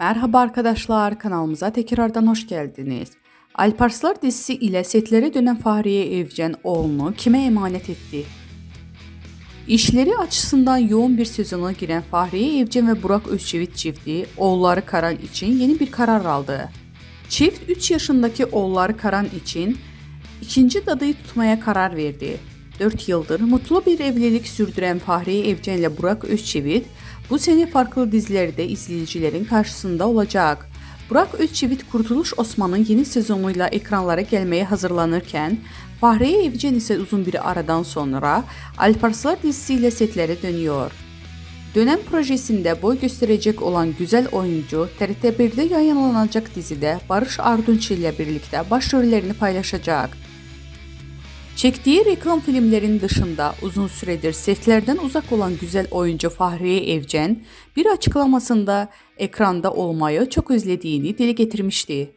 Merhaba arkadaşlar, kanalımıza tekrardan hoş geldiniz. Alparslar dizisi ile setlere dönen Fahriye Evcen oğlunu kime emanet etti? İşleri açısından yoğun bir sezona giren Fahriye Evcen ve Burak Özçivit çifti oğulları Karan için yeni bir karar aldı. Çift 3 yaşındaki oğulları Karan için ikinci dadıyı tutmaya karar verdi. 4 yıldır mutlu bir evlilik sürdüren Fahriye Evcen ile Burak Özçivit bu sene farklı dizilerde izleyicilerin karşısında olacak. Burak Özçivit Kurtuluş Osman'ın yeni sezonuyla ekranlara gelmeye hazırlanırken Fahriye Evcen ise uzun bir aradan sonra Alparslar dizisiyle setlere dönüyor. Dönem projesinde boy gösterecek olan güzel oyuncu TRT1'de yayınlanacak dizide Barış Arduç ile birlikte başrollerini paylaşacak. Çektiği reklam filmlerin dışında uzun süredir setlerden uzak olan güzel oyuncu Fahriye Evcen bir açıklamasında ekranda olmayı çok özlediğini dile getirmişti.